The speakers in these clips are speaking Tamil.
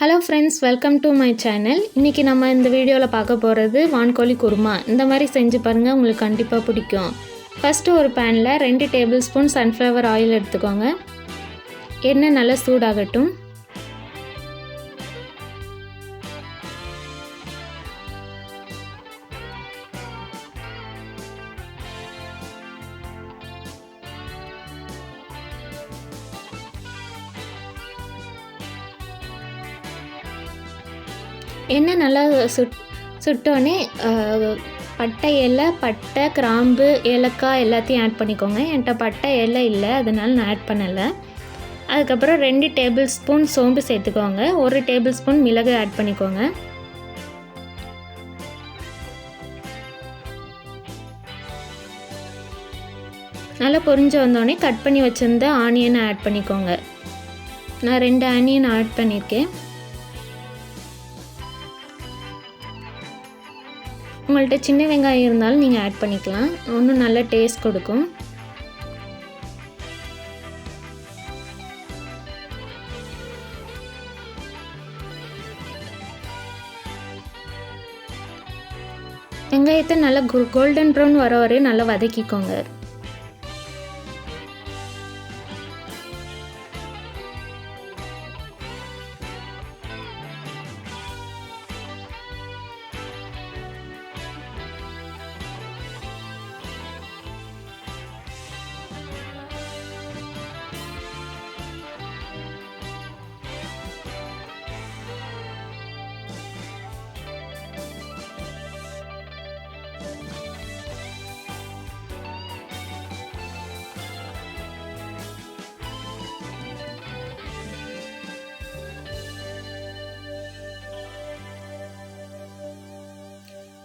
Hello friends welcome to my channel இன்றைக்கி நம்ம இந்த வீடியோவில் பார்க்க போகிறது வான்கோழி குருமா. இந்த மாதிரி செஞ்சு பாருங்கள் உங்களுக்கு கண்டிப்பாக பிடிக்கும். ஃபஸ்ட்டு ஒரு பேனில் ரெண்டு டேபிள் ஸ்பூன் சன்ஃப்ளவர் ஆயில் எடுத்துக்கோங்க. எண்ணெய் நல்லா சூடாகட்டும். எண்ணெய் நல்லா சுட் சுட்டோன்னே பட்டை இலை பட்டை கிராம்பு ஏலக்காய் எல்லாத்தையும் ஆட் பண்ணிக்கோங்க. என்கிட்ட பட்டை இலை இல்லை அதனால் நான் ஆட் பண்ணலை. அதுக்கப்புறம் ரெண்டு டேபிள் ஸ்பூன் சோம்பு சேர்த்துக்கோங்க. ஒரு டேபிள் ஸ்பூன் மிளகு ஆட் பண்ணிக்கோங்க. நல்லா பொரிஞ்சு வந்தோடனே கட் பண்ணி வச்சுருந்த ஆனியனை ஆட் பண்ணிக்கோங்க. நான் ரெண்டு ஆனியன் ஆட் பண்ணியிருக்கேன் உங்கள்கிட்ட சின்ன வெங்காயம் இருந்தாலும் நீங்கள் ஆட் பண்ணிக்கலாம். இன்னும் நல்ல டேஸ்ட் கொடுக்கும். வெங்காயத்தை நல்லா கோல்டன் ப்ரௌன் வர வரையும் நல்லா வதக்கிக்கோங்க.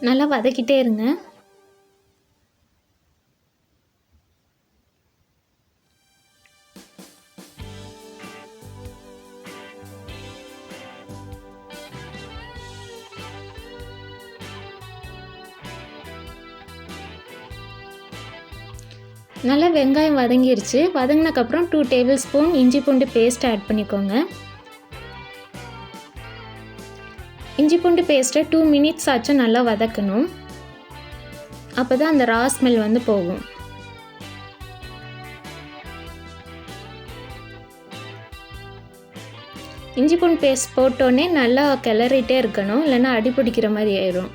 நல்லா வதக்கிட்டே இருங்க. நல்லா வெங்காயம் வதங்கிருச்சு. வதங்கினக்கப்புறம் டூ டேபிள் ஸ்பூன் இஞ்சி பூண்டு பேஸ்ட் ஆட் பண்ணிக்கோங்க. இஞ்சி பூண்டு பேஸ்ட்டை டூ மினிட்ஸ் ஆச்சும் நல்லா வதக்கணும். அப்போ தான் அந்த ரா ஸ்மெல் வந்து போகும். இஞ்சி பூண்டு பேஸ்ட் போட்டோன்னே நல்லா கிளறிட்டே இருக்கணும். இல்லைன்னா அடி பிடிக்கிற மாதிரி ஆயிடும்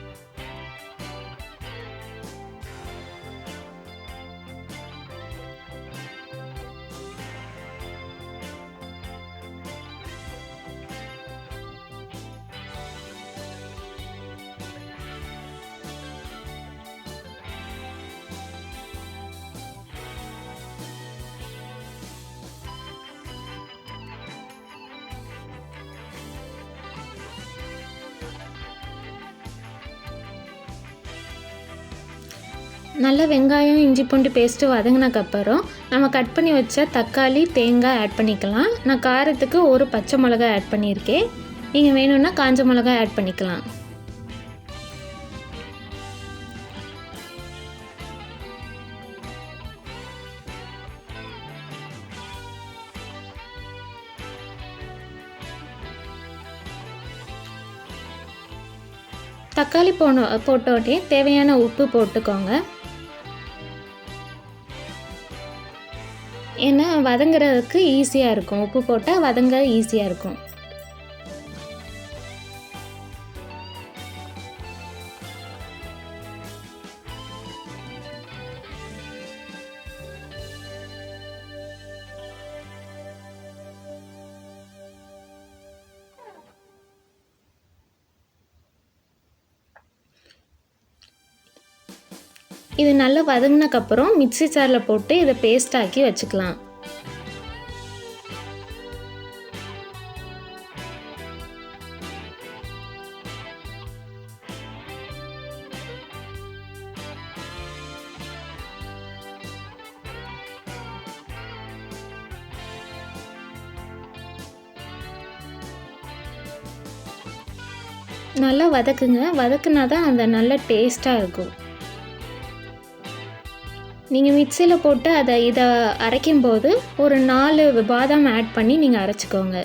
நல்ல வெங்காயம் இஞ்சி பூண்டு பேஸ்ட்டு வதங்கினக்கப்புறம் நம்ம கட் பண்ணி வச்ச தக்காளி தேங்காய் ஆட் பண்ணிக்கலாம். நான் காரத்துக்கு ஒரு பச்சை மிளகாய் ஆட் பண்ணியிருக்கேன். நீங்கள் வேணும்னா காஞ்ச மிளகாய் ஆட் பண்ணிக்கலாம். தக்காளி போன போட்டோடனே தேவையான உப்பு போட்டுக்கோங்க. ஏன்னா வதங்குறதுக்கு ஈஸியாக இருக்கும். உப்பு போட்டால் வதங்க ஈஸியாக இருக்கும். இது நல்லா வதங்கினக்கப்புறம் மிக்சி ஜாரில் போட்டு இதை பேஸ்ட் ஆக்கி வச்சுக்கலாம். நல்லா வதக்குங்க. வதக்குனா தான் அந்த நல்ல டேஸ்ட்டாக இருக்கும். நீங்கள் மிக்சியில் போட்டு அதை இதை அரைக்கும்போது ஒரு நாலு பாதாம் ஆட் பண்ணி நீங்கள் அரைச்சிக்கோங்க.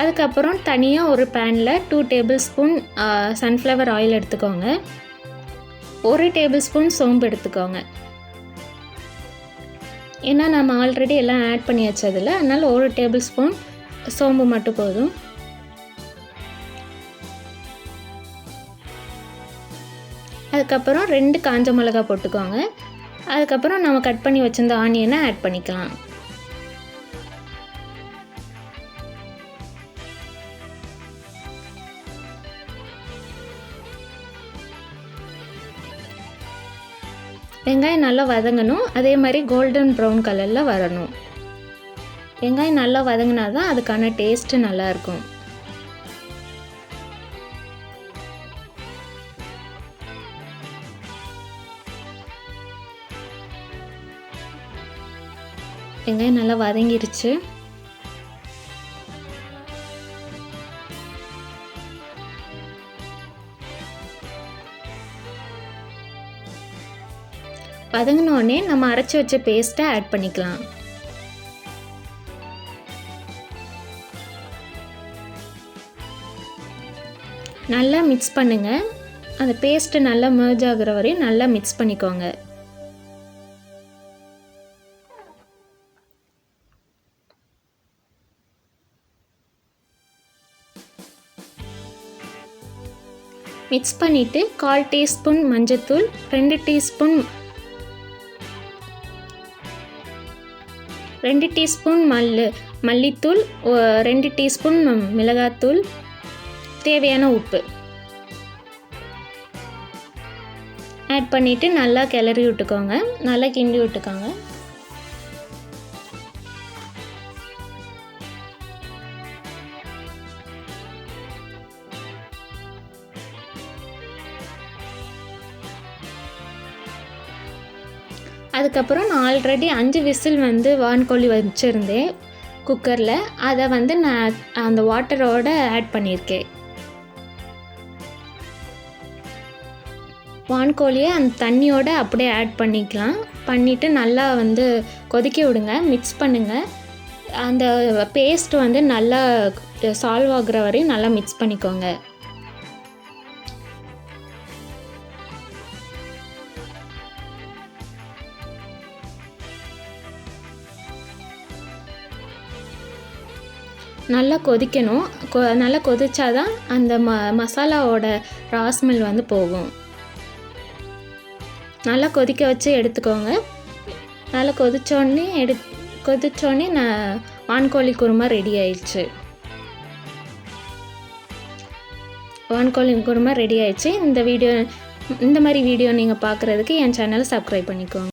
அதுக்கப்புறம் தனியாக ஒரு பேனில் two tablespoon sunflower oil எடுத்துக்கோங்க. ஒரு டேபிள் ஸ்பூன் சோம்பு எடுத்துக்கோங்க. ஏன்னா நம்ம ஆல்ரெடி எல்லாம் ஆட் பண்ணி வச்சதில்ல அதனால் ஒரு டேபிள் ஸ்பூன் சோம்பு மட்டும் போதும். அதுக்கப்புறம் ரெண்டு காஞ்ச மிளகா போட்டுக்கோங்க. அதுக்கப்புறம் நம்ம கட் பண்ணி வச்சிருந்த ஆனியனை ஆட் பண்ணிக்கலாம். வெங்காயம் நல்லா வதங்கணும். அதே மாதிரி கோல்டன் ப்ரௌன் கலரில் வரணும். வெங்காயம் நல்லா வதங்கினா தான் அதுக்கான டேஸ்ட்டு நல்லாயிருக்கும் வெங்காயம் நல்லா வதங்கிருச்சு. வதங்கினோடனே நம்ம அரைச்சி வச்ச பேஸ்ட்டை ஆட் பண்ணிக்கலாம். நல்லா மிக்ஸ் பண்ணுங்கள் அந்த பேஸ்ட்டு நல்லா மேர்ஜ் ஆகுற வரையும் நல்லா மிக்ஸ் பண்ணிக்கோங்க. மிக்ஸ் பண்ணிவிட்டு கால் டீஸ்பூன் மஞ்சத்தூள் ரெண்டு டீஸ்பூன் ரெண்டு டீஸ்பூன் மல் மல்லித்தூள் ரெண்டு டீஸ்பூன் மிளகாத்தூள் தேவையான உப்பு. ஆட் பண்ணிவிட்டு நல்லா கிளறி விட்டுக்கோங்க. நல்லா கிண்டி விட்டுக்கோங்க. அதுக்கப்புறம் நான் ஆல்ரெடி அஞ்சு விசில் வந்து வான்கோழி வச்சுருந்தேன் குக்கரில். அதை வந்து நான் அந்த வாட்டரோடு ஆட் பண்ணியிருக்கேன். வான்கோழியை அந்த தண்ணியோட அப்படியே ஆட் பண்ணிக்கலாம். பண்ணிவிட்டு நல்லா வந்து கொதிக்க விடுங்க மிக்ஸ் பண்ணுங்கள் அந்த பேஸ்ட் வந்து நல்லா eh, சால்வ் ஆகுற வரையும் நல்லா மிக்ஸ் பண்ணிக்கோங்க. நல்லா கொதிக்கணும். கொ நல்லா கொதிச்சாதான் அந்த ம மசாலாவோட ராஸ்மெல் வந்து போகும். நல்லா கொதிக்க வச்சு எடுத்துக்கோங்க. நல்லா கொதிச்சோடனே எடு கொதிச்சோடனே நான் வான்கோழி குருமா ரெடி ஆயிடுச்சு. வான்கோழி குருமா ரெடி ஆயிடுச்சு. இந்த வீடியோ இந்த மாதிரி வீடியோ நீங்கள் பார்க்குறதுக்கு என் சேனலை சப்ஸ்கிரைப் பண்ணிக்கோங்க.